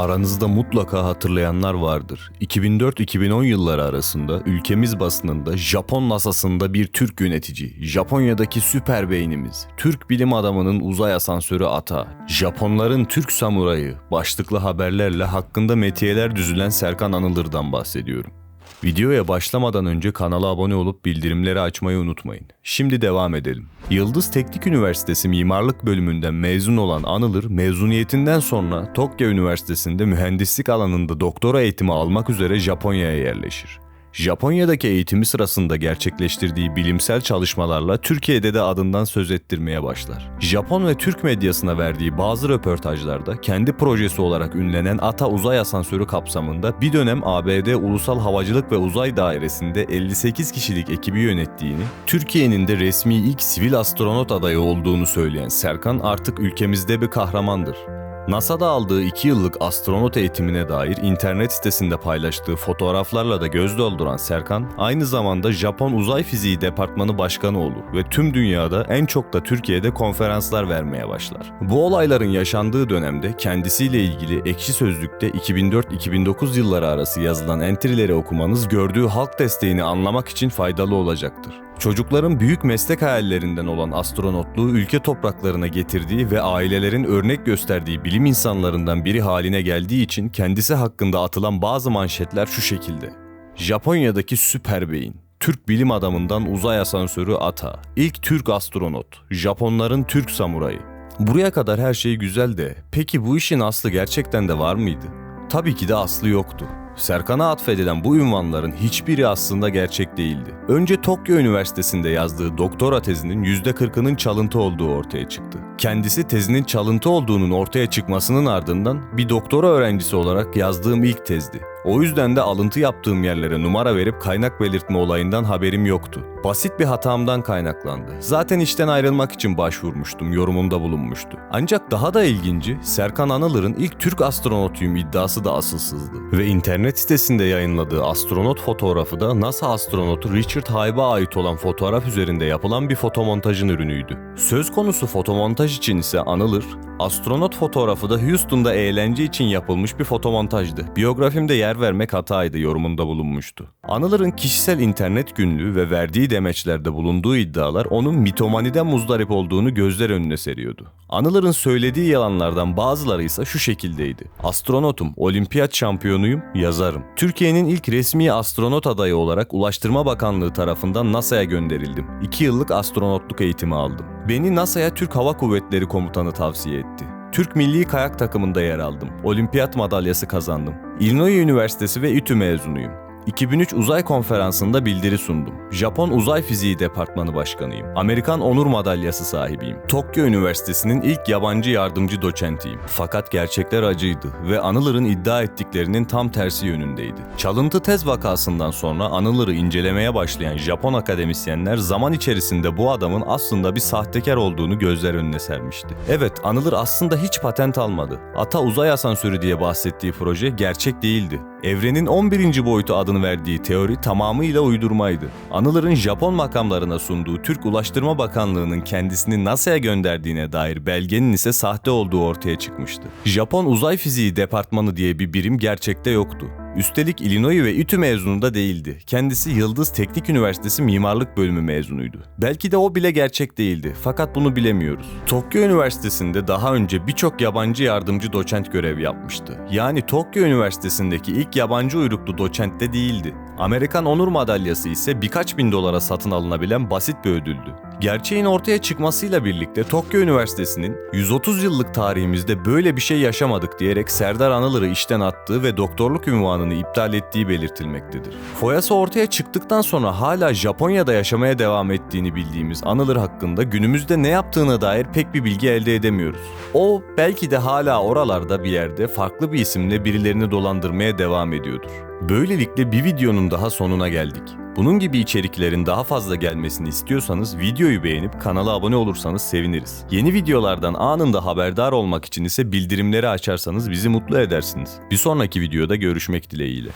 Aranızda mutlaka hatırlayanlar vardır. 2004-2010 yılları arasında ülkemiz basınında Japon NASA'sında bir Türk yönetici, Japonya'daki süper beynimiz, Türk bilim adamının uzay asansörü ata, Japonların Türk samurayı başlıklı haberlerle hakkında metiyeler düzülen Serkan Anılır'dan bahsediyorum. Videoya başlamadan önce kanala abone olup bildirimleri açmayı unutmayın. Şimdi devam edelim. Yıldız Teknik Üniversitesi Mimarlık bölümünden mezun olan Anılır, mezuniyetinden sonra Tokyo Üniversitesi'nde mühendislik alanında doktora eğitimi almak üzere Japonya'ya yerleşir. Japonya'daki eğitimi sırasında gerçekleştirdiği bilimsel çalışmalarla Türkiye'de de adından söz ettirmeye başlar. Japon ve Türk medyasına verdiği bazı röportajlarda kendi projesi olarak ünlenen ATA uzay asansörü kapsamında bir dönem ABD Ulusal Havacılık ve Uzay Dairesi'nde 58 kişilik ekibi yönettiğini, Türkiye'nin de resmi ilk sivil astronot adayı olduğunu söyleyen Serkan artık ülkemizde bir kahramandır. NASA'da aldığı 2 yıllık astronot eğitimine dair internet sitesinde paylaştığı fotoğraflarla da göz dolduran Serkan, aynı zamanda Japon Uzay Fiziği Departmanı Başkanı olur ve tüm dünyada en çok da Türkiye'de konferanslar vermeye başlar. Bu olayların yaşandığı dönemde kendisiyle ilgili Ekşi Sözlük'te 2004-2009 yılları arası yazılan entry'leri okumanız gördüğü halk desteğini anlamak için faydalı olacaktır. Çocukların büyük meslek hayallerinden olan astronotluğu ülke topraklarına getirdiği ve ailelerin örnek gösterdiği bilim insanlarından biri haline geldiği için kendisi hakkında atılan bazı manşetler şu şekilde. Japonya'daki süper beyin, Türk bilim adamından uzay asansörü ata, ilk Türk astronot, Japonların Türk samurayı. Buraya kadar her şey güzel de peki bu işin aslı gerçekten de var mıydı? Tabii ki de aslı yoktu. Serkan'a atfedilen bu ünvanların hiçbiri aslında gerçek değildi. Önce Tokyo Üniversitesi'nde yazdığı doktora tezinin %40'ının çalıntı olduğu ortaya çıktı. Kendisi tezinin çalıntı olduğunun ortaya çıkmasının ardından bir doktora öğrencisi olarak yazdığım ilk tezdi. O yüzden de alıntı yaptığım yerlere numara verip kaynak belirtme olayından haberim yoktu. Basit bir hatamdan kaynaklandı. Zaten işten ayrılmak için başvurmuştum, yorumumda bulunmuştu. Ancak daha da ilginci, Serkan Anılır'ın ilk Türk astronotuyum iddiası da asılsızdı. Ve internet sitesinde yayınladığı astronot fotoğrafı da NASA astronotu Richard Hybe'a ait olan fotoğraf üzerinde yapılan bir fotomontajın ürünüydü. Söz konusu fotomontaj için ise Anılır, astronot fotoğrafı da Houston'da eğlence için yapılmış bir fotomontajdı. Biyografimde yer vermek hataydı yorumunda bulunmuştu. Anılır'ın kişisel internet günlüğü ve verdiği demeçlerde bulunduğu iddialar onun mitomaniden muzdarip olduğunu gözler önüne seriyordu. Anılır'ın söylediği yalanlardan bazıları ise şu şekildeydi. Astronotum, olimpiyat şampiyonuyum, yazarım. Türkiye'nin ilk resmi astronot adayı olarak Ulaştırma Bakanlığı tarafından NASA'ya gönderildim. 2 yıllık astronotluk eğitimi aldım. Beni NASA'ya Türk Hava Kuvvetleri Komutanı tavsiye etti. Türk milli kayak takımında yer aldım. Olimpiyat madalyası kazandım. Illinois Üniversitesi ve İTÜ mezunuyum. 2003 uzay konferansında bildiri sundum. Japon Uzay Fiziği Departmanı Başkanıyım. Amerikan Onur Madalyası sahibiyim. Tokyo Üniversitesi'nin ilk yabancı yardımcı doçentiyim. Fakat gerçekler acıydı ve Anılır'ın iddia ettiklerinin tam tersi yönündeydi. Çalıntı tez vakasından sonra Anılır'ı incelemeye başlayan Japon akademisyenler zaman içerisinde bu adamın aslında bir sahtekar olduğunu gözler önüne sermişti. Evet, Anılır aslında hiç patent almadı. Ata uzay asansörü diye bahsettiği proje gerçek değildi. Evrenin 11. boyutu adını verdiği teori tamamıyla uydurmaydı. Anılır'ın Japon makamlarına sunduğu Türk Ulaştırma Bakanlığı'nın kendisini NASA'ya gönderdiğine dair belgenin ise sahte olduğu ortaya çıkmıştı. Japon Uzay Fiziği Departmanı diye bir birim gerçekte yoktu. Üstelik Illinois ve İTÜ mezunu da değildi. Kendisi Yıldız Teknik Üniversitesi Mimarlık Bölümü mezunuydu. Belki de o bile gerçek değildi fakat bunu bilemiyoruz. Tokyo Üniversitesi'nde daha önce birçok yabancı yardımcı doçent görev yapmıştı. Yani Tokyo Üniversitesi'ndeki ilk yabancı uyruklu doçent de değildi. Amerikan Onur Madalyası ise birkaç bin dolara satın alınabilen basit bir ödüldü. Gerçeğin ortaya çıkmasıyla birlikte Tokyo Üniversitesi'nin 130 yıllık tarihimizde böyle bir şey yaşamadık diyerek Serdar Anılır'ı işten attığı ve doktorluk ünvanını iptal ettiği belirtilmektedir. Foyası ortaya çıktıktan sonra hala Japonya'da yaşamaya devam ettiğini bildiğimiz Anılır hakkında günümüzde ne yaptığına dair pek bir bilgi elde edemiyoruz. O belki de hala oralarda bir yerde farklı bir isimle birilerini dolandırmaya devam ediyordur. Böylelikle bir videonun daha sonuna geldik. Bunun gibi içeriklerin daha fazla gelmesini istiyorsanız videoyu beğenip kanala abone olursanız seviniriz. Yeni videolardan anında haberdar olmak için ise bildirimleri açarsanız bizi mutlu edersiniz. Bir sonraki videoda görüşmek dileğiyle.